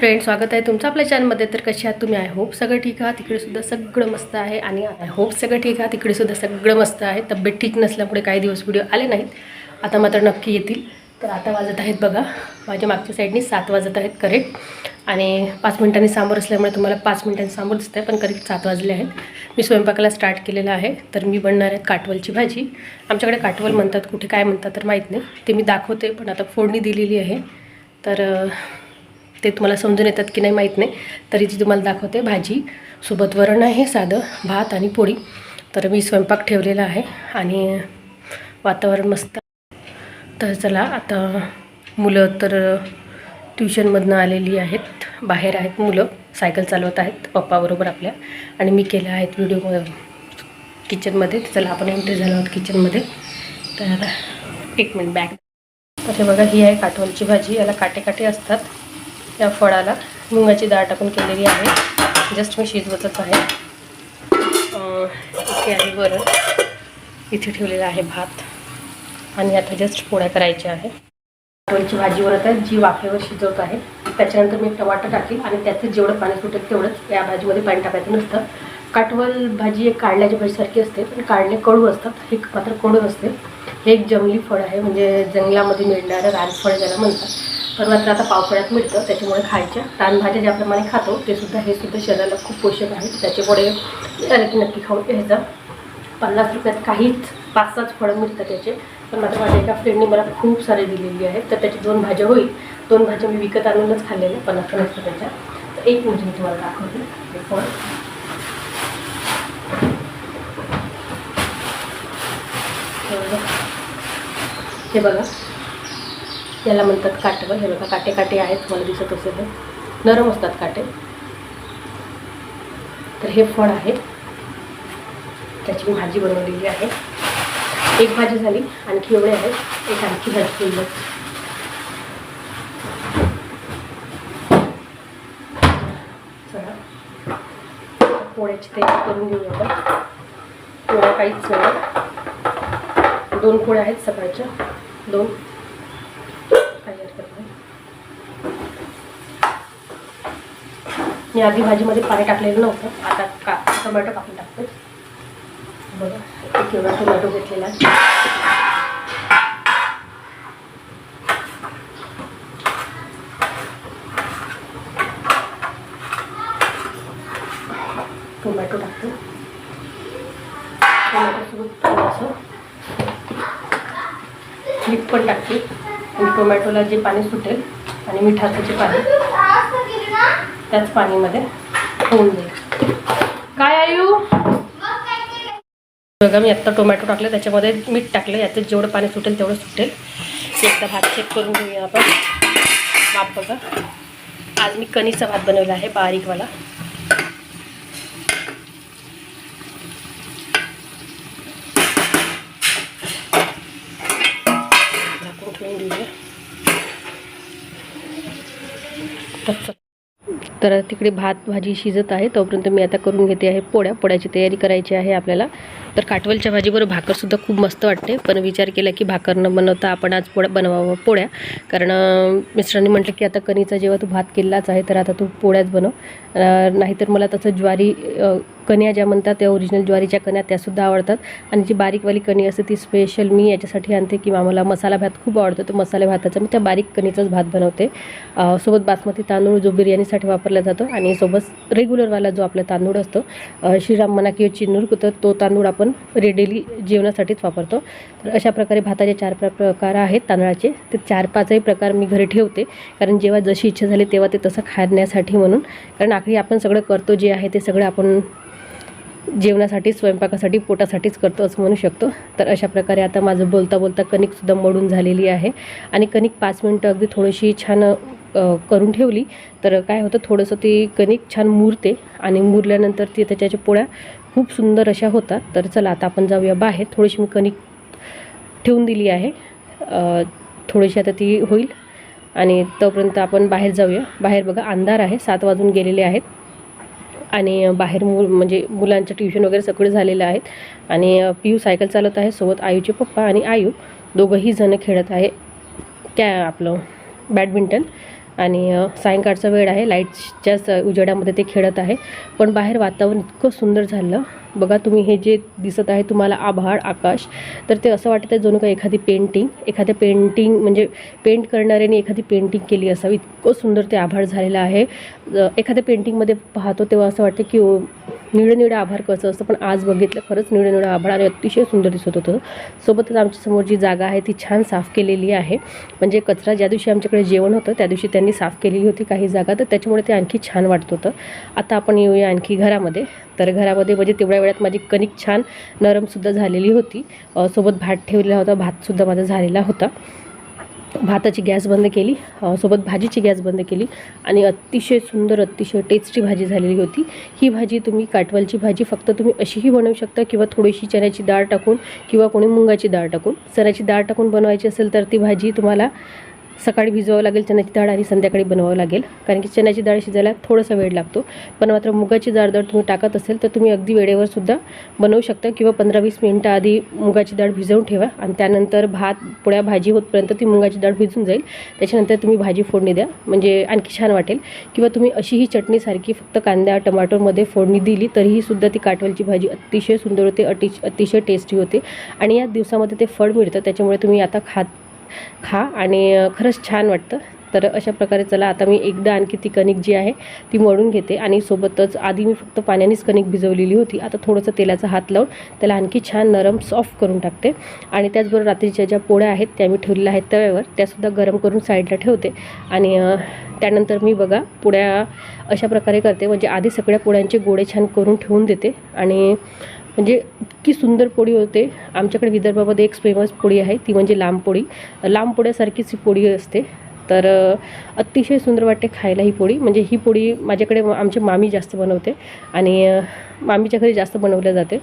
Friend स्वागत आहे तुमचं आपल्या चॅनलमध्ये तर कशी आहात तुम्ही? आय होप सगळं ठीक आहात. तिकडे सुद्धा सगळं मस्त आहे. आणि आय होप सगळं ठीक आहात. तिकडे सुद्धा सगळं मस्त आहे. तब्येत ठीक नसल्यामुळे काही दिवस व्हिडिओ आले नाहीत. आता मात्र नक्की येतील. तर आता वाजत आहेत बघा. माझ्या मागच्या साईडनी सात वाजत आहेत करेक्ट आणि पाच मिनिटांनी समोर असल्यामुळे तुम्हाला पाच मिनिटांनी समोर दिसत आहे पण करेक्ट सात वाजले आहेत. मी स्वयंपाकाला स्टार्ट केलेला आहे. तर मी बनणार आहेत काटवलची भाजी. आमच्याकडे काटवल म्हणतात कुठे काय म्हणतात तर माहीत नाही. ते मी दाखवते पण आता फोडणी दिलेली आहे. तर ते तुम्हाला समजून येतात की नाही माहीत नाही. तरी ती तुम्हाला दाखवते. भाजी सोबत वरण आहे साधं भात आणि पोळी. तर मी स्वयंपाक ठेवलेला आहे आणि वातावरण मस्त. तर चला आता मुलं तर ट्युशनमधनं आलेली आहेत. बाहेर आहेत मुलं. सायकल चालवत आहेत. पप्पाबरोबर आपल्या. आणि मी केल्या आहेत व्हिडिओ किचनमध्ये. चला आपण एंट्री झालो आहोत किचनमध्ये. तर एक मिनिट बॅग तर हे बघा ही आहे काठवलची भाजी. याला काटे काटे असतात. या फळाला मुंगाची डाळ टाकून केलेली आहे. जस्ट मी शिजवतच आहे. इथे आहे वरण. इथे ठेवलेला आहे भात. आणि आता जस्ट पोळ्या करायच्या आहे. काठवलची भाजी वरत आहे जी वाफेवर शिजवत आहे. त्याच्यानंतर मी टमाटर टाकेल आणि त्याचं जेवढं पाणी सुटेल तेवढंच या भाजीमध्ये पाणी टाकायचं नसतं. काटवल भाजी एक काढल्याच्या भाजीसारखी असते पण काढणे कडू असतात. हे मात्र कडू असते हे एक जंगली फळ आहे म्हणजे जंगलामध्ये मिळणारं रानफळ ज्याला म्हणतात. सर्वात मात्र आता पावसाळ्यात मिळतं त्याच्यामुळे खायच्या. रानभाज्या ज्याप्रमाणे खातो ते सुद्धा हे सुद्धा शरीराला खूप पोषक आहे त्याच्यामुळे मिळालं की नक्की खाऊन घ्यायचं. पन्नास रुपयात काहीच पाच सात फळं मिळतात त्याचे. पण मात्र माझ्या एका फ्रेंडने मला खूप सारे दिलेली आहेत. तर त्याची दोन भाज्या होईल. दोन भाज्या मी विकत आणूनच खाल्लेल्या पन्नास पन्नास रुपयाच्या. तर एक म्हणजे मी तुम्हाला दाखवते. हे फळ. हे बघा. याला म्हणतात काटवल हे बघा काटे काटे आहेत तुम्हाला दिसत असेल तर. नरम असतात काटे. तर हे फळ आहे. त्याची मी भाजी बनवलेली आहे. एक भाजी झाली आणखी एवढे आहेत. एक आणखी भाजी केली चला. पोळ्याची तयारी करून घेऊया आपण. पोळ्या काहीच नाही. दोन पोळ्या आहेत सकाळच्या. दोन काही हरकत नाही मी आधी भाजीमध्ये पाणी टाकलेलं नव्हतं. आता का टोमॅटो कापून टाकते. बघा एक एवढा टोमॅटो घेतलेला टोमॅटो टाकते. टोमॅटोसोबत थोडंसं मीठ पण टाकते. आणि टोमॅटोला जे पाणी सुटेल आणि मिठाचं जे पाणी त्याच पाणीमध्ये होऊन जाईल. काय आयू? बघा मी आत्ता टोमॅटो टाकले त्याच्यामध्ये मीठ टाकलं याचं जेवढं पाणी सुटेल तेवढं सुटेल. एकदा भात चेक करून घेऊया आपण. माप बघा. आज मी कणीचा भात बनवला आहे बारीकवाला झाकून ठेवून घेऊया तर तर तिकडे भात भाजी शिजत आहे. तोपर्यंत मी आता करून घेते आहे पोळ्या. पोळ्याची तयारी करायची आहे आपल्याला. तर काटवलच्या भाजीबरोबर भाकरसुद्धा खूप मस्त वाटते. पण विचार केला की भाकर न बनवता आपण आज पोळ्या बनवावं पोळ्या. कारण मिस्टरांनी म्हटलं की आता कणीचा जेव्हा तू भात केलाच आहे तर आता तू पोळ्याच बनव. नाहीतर मला तसं ज्वारी कण्या ज्या म्हणतात त्या ओरिजिनल ज्वारीच्या कण्या त्यासुद्धा आवडतात. आणि जी बारीकवाली कणी असते ती स्पेशल मी याच्यासाठी आणते की आम्हाला मसाला भात खूप आवडतो तो मसाले भाताचा मी त्या बारीक कणीचाच भात बनवते. सोबत बासमती तांदूळ जो बिर्याणीसाठी वापरला जातो आणि सोबत रेग्युलरवाला जो आपला तांदूळ असतो श्रीराम म्हणा किंवा चिन्नूर तर तो तांदूळ आपण आपण रेडेली जेवणासाठीच वापरतो. तर अशा प्रकारे भाताचे चार प्र प्रकार आहेत तांदळाचे. ते चार पाचही प्रकार मी घरी ठेवते. कारण जेव्हा जशी इच्छा झाली तेव्हा ते तसं खाण्यासाठी म्हणून. कारण आखरी आपण सगळं करतो जे आहे ते सगळं आपण जेवणासाठी स्वयंपाकासाठी पोटासाठीच करतो असं म्हणू शकतो. तर अशा प्रकारे आता माझं बोलता बोलता कणिकसुद्धा मळून झालेली आहे. आणि कणिक पाच मिनटं अगदी थोडीशी छान करून ठेवली. तर काय होतं थोडंसं ती कणिक छान मुरते. आणि मुरल्यानंतर ती त्याच्या पोळ्या खूप सुंदर अशा होतात तर चला आता आपण जाऊया बाहेर. थोडीशी मी कणिक ठेवून दिली आहे. थोडीशी आता ती होईल. आणि तोपर्यंत आपण बाहेर जाऊया. बाहेर बघा अंधार आहे. सात वाजून गेलेले आहेत. आणि बाहेर मुल म्हणजे मुलांचं ट्युशन वगैरे सगळे झालेलं आहेत. आणि पियू सायकल चालवत आहे. सोबत आयूचे पप्पा आणि आयू. दोघंही जण खेळत आहे त्या आपलं बॅडमिंटन. आणि सायंकाळचा वेळ आहे. लाईटच्याच उजेडामध्ये ते खेळत आहे. पण बाहेर वातावरण इतकं सुंदर झालं. बघा तुम्ही हे जे दिसत आहे तुम्हाला आभाळ आकाश. तर ते असं वाटतं आहे जणू का एखादी पेंटिंग एखाद्या पेंटिंग म्हणजे पेंट करणाऱ्याने एखादी पेंटिंग केली असावी. इतकं सुंदर ते आभाळ झालेलं आहे. एखाद्या पेंटिंगमध्ये पाहतो तेव्हा असं वाटतं की निळं निळं कसं असतं पण आज बघितलं खरंच निळं निळं आभाळ आणि अतिशय सुंदर दिसत होतं. सोबतच आमच्यासमोर जी जागा आहे ती छान साफ केलेली आहे. म्हणजे कचरा ज्या दिवशी आमच्याकडे जेवण होतं त्या दिवशी त्यांनी साफ केलेली होती काही जागा तर त्याच्यामुळे ते आणखी छान वाटत होतं. आता आपण येऊया आणखी घरामध्ये. तर घरामध्ये म्हणजे तेवढ्या वेळात माझी कणिक छान नरमसुद्धा झालेली होती. सोबत भात ठेवलेला होता भातसुद्धा माझा झालेला होता. भाताची गॅस बंद केली. सोबत भाजीची गॅस बंद केली आणि अतिशय सुंदर अतिशय टेस्टी भाजी झालेली होती. ही भाजी तुम्ही काटवलची भाजी फक्त तुम्ही अशीही बनवू शकता किंवा थोडीशी चण्याची डाळ टाकून किंवा कोणी मुंगाची डाळ टाकून. चण्याची डाळ टाकून बनवायची असेल तर ती भाजी तुम्हाला सकाळी भिजवावं लागेल चण्याची डाळ आणि संध्याकाळी बनवावं लागेल. कारण की चण्याची डाळ शिजायला थोडासा वेळ लागतो. पण मात्र मुगाची डाळ जर तुम्ही टाकत असेल तर तुम्ही अगदी वेळेवर सुद्धा बनवू शकता किंवा पंधरा वीस मिनटं आधी मुगाची डाळ भिजवून ठेवा. आणि त्यानंतर भात पोळ्या भाजी होतपर्यंत ती मुगाची डाळ भिजून जाईल. त्याच्यानंतर तुम्ही भाजी फोडणी द्या. म्हणजे आणखी छान वाटेल. किंवा तुम्ही अशी ही चटणीसारखी फक्त कांद्या टमाटोमध्ये फोडणी दिली तरीही सुद्धा ती काटवलची भाजी अतिशय सुंदर होते अति अतिशय टेस्टी होते. आणि या दिवसामध्ये ते फळ मिळतं. त्याच्यामुळे तुम्ही आता खात खा आणि खरंच छान वाटतं. तर अशा प्रकारे चला आता मी एकदा आणखी ती कणिक जी आहे ती मळून घेते आणि सोबतच आधी मी फक्त पाण्यानेच कणिक भिजवलेली होती. आता थोडंसं तेलाचा हात लावून त्याला आणखी छान नरम सॉफ्ट करून टाकते आणि त्याचबरोबर रात्रीच्या ज्या पोळ्या आहेत त्या मी ठेवलेल्या आहेत तव्यावर त्यासुद्धा गरम करून साईडला ठेवते. आणि त्यानंतर मी बघा पोळ्या अशा प्रकारे करते. म्हणजे आधी सगळ्या पोळ्यांचे गोळे छान करून ठेवून देते आणि म्हणजे इतकी सुंदर पोळी होते. आमच्याकडे विदर्भामध्ये एक फेमस पोळी आहे ती म्हणजे लांब पोळी. लांब पोळ्यासारखीच ही पोळी असते. तर अतिशय सुंदर वाटते खायला ही पोळी. म्हणजे ही पोळी माझ्याकडे आमची मामी जास्त बनवते आणि मामीच्या घरी जास्त बनवल्या जाते.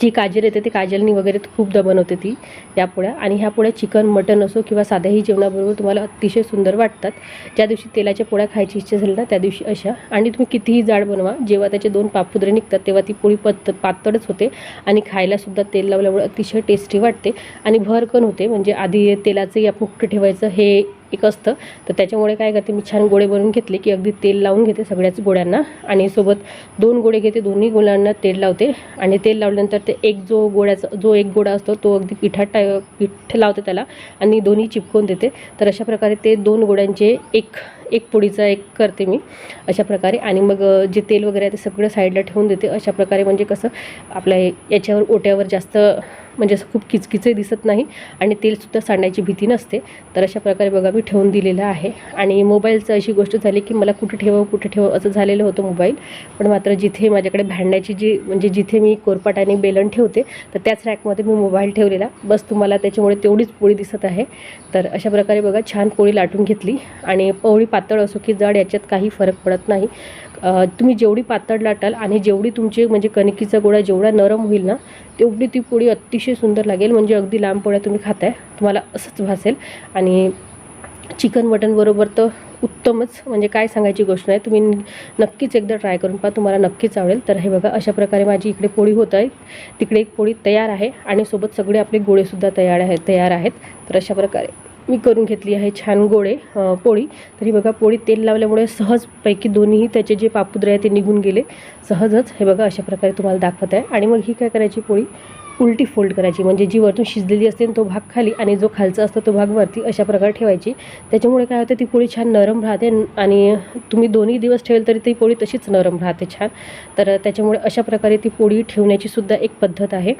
जी काजल येते ती काजलनी वगैरे खूपदा बनवते ती या पोळ्या. आणि ह्या पोळ्या चिकन मटन असो किंवा साध्याही जेवणाबरोबर तुम्हाला अतिशय सुंदर वाटतात. ज्या दिवशी तेलाच्या पोळ्या खायची इच्छा झाली ना त्या दिवशी अशा. आणि तुम्ही कितीही जाड बनवा जेव्हा त्याचे दोन पापुद्रे निघतात तेव्हा ती पोळी पत पातळच होते. आणि खायलासुद्धा तेल लावल्यामुळे अतिशय टेस्टी वाटते. आणि भरकन होते म्हणजे आधी तेलाचंही आपण कुठं ठेवायचं हे एक असतं. तर त्याच्यामुळे काय करते मी छान गोळे बनवून घेतले की अगदी तेल लावून घेते सगळ्याच गोळ्यांना. आणि सोबत दोन गोळे घेते दोन्ही गोळ्यांना तेल लावते. आणि तेल लावल्यानंतर ते एक जो गोळ्याचा जो एक गोळा असतो तो अगदी पिठात टा पीठ लावते त्याला आणि दोन्ही चिपकवून देते. तर अशा प्रकारे ते दोन गोळ्यांचे एक एक पोळीचा एक करते मी अशा प्रकारे. आणि मग जे तेल वगैरे आहे ते सगळं साईडला ठेवून देते. अशा प्रकारे म्हणजे कसं आपल्या याच्यावर ओट्यावर जास्त म्हणजे असं खूप किचकिचही दिसत नाही आणि तेलसुद्धा सांडण्याची भीती नसते. तर अशा प्रकारे बघा मी ठेवून दिलेलं आहे. आणि मोबाईलचं अशी गोष्ट झाली की मला कुठे ठेवावं कुठे ठेवावं असं झालेलं होतं मोबाईल. पण मात्र जिथे माझ्याकडे भांडण्याची जी म्हणजे जिथे मी कोरपाट आणि बेलन ठेवते तर त्याच रॅकमध्ये मी मोबाईल ठेवलेला. बस तुम्हाला त्याच्यामुळे तेवढीच पोळी दिसत आहे. तर अशा प्रकारे बघा छान पोळी लाटून घेतली. आणि पोळी पातळ असो की जाड याच्यात काही फरक पडत नाही. तुम्ही जेवढी पातळ लाटाल आणि जेवढी तुमची म्हणजे कणकीचा गोळा जेवढा नरम होईल ना तेवढी ती पोळी अतिशय सुंदर लागेल. म्हणजे अगदी लांब पोळ्या तुम्ही खाताय. तुम्हाला असंच भासेल. आणि चिकन मटनबरोबर तर उत्तमच. म्हणजे काय सांगायची गोष्ट नाही. तुम्ही नक्कीच एकदा ट्राय करून पहा. तुम्हाला नक्कीच आवडेल. तर हे बघा अशा प्रकारे माझी इकडे पोळी होत आहे. तिकडे एक पोळी तयार आहे. आणि सोबत सगळे आपले गोळेसुद्धा तयार आहेत तयार आहेत. तर अशा प्रकारे. मी करून घेतली आहे छान गोळे पोळी. तर ही बघा पोळी तेल लावल्यामुळे सहजपैकी दोन्हीही त्याचे जे पापुद्रे आहे ते निघून गेले. सहजच हे बघा अशा प्रकारे तुम्हाला दाखवत आहे. आणि मग ही काय करायची पोळी? उलटी फोल्ड करायची. म्हणजे जी वरतून शिजलेली असते तो भाग खाली आणि जो खालचा असतो तो भाग वरती अशा प्रकारे ठेवायची. त्याच्यामुळे काय होतं ती पोळी छान नरम राहते आणि तुम्ही दोन्ही दिवस ठेवेल तरी ती पोळी तशीच नरम राहते छान. तर त्याच्यामुळे अशा प्रकारे ती पोळी ठेवण्याची सुद्धा एक पद्धत आहे.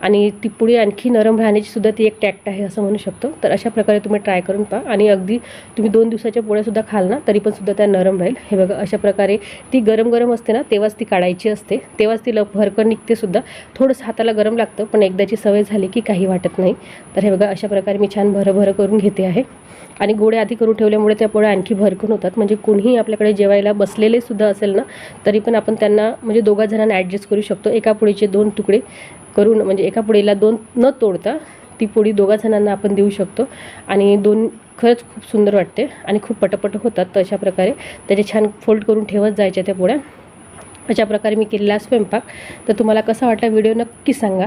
आणि ती पुढे आणखी नरम राहण्याची सुद्धा ती एक टॅक्ट आहे असं म्हणू शकतो. तर अशा प्रकारे तुम्ही ट्राय करून पहा. आणि अगदी तुम्ही दोन दिवसाच्या पोळ्यासुद्धा खाल ना तरी पण सुद्धा त्या नरम राहील. हे बघा अशा प्रकारे ती गरम गरम असते ना तेव्हाच ती काढायची असते. तेव्हाच ती लप भरकन निघते सुद्धा. थोडंसं हाताला गरम लागतं पण एकदाची सवय झाली की काही वाटत नाही. तर हे बघा अशा प्रकारे मी छान भरं भरं करून घेते आहे. आणि गोळे आधी करून ठेवल्यामुळे त्या पोळ्या आणखी भरकून होतात. म्हणजे कोणीही आपल्याकडे जेवायला बसलेले सुद्धा असेल ना तरी पण आपण त्यांना म्हणजे दोघा जणांना ॲडजस्ट करू शकतो. एका पोळीचे दोन तुकडे करून म्हणजे एका पोळीला दोन न तोडता ती पोळी दोघा जणांना आपण देऊ शकतो. आणि दोन खरंच खूप सुंदर वाटते आणि खूप पटपट होतात तर अशा प्रकारे. त्याचे छान फोल्ड करून ठेवत जायच्या त्या पोळ्या. अशा प्रकारे मी केलेला स्वयंपाक. तर तुम्हाला कसा वाटला व्हिडिओ नक्की सांगा.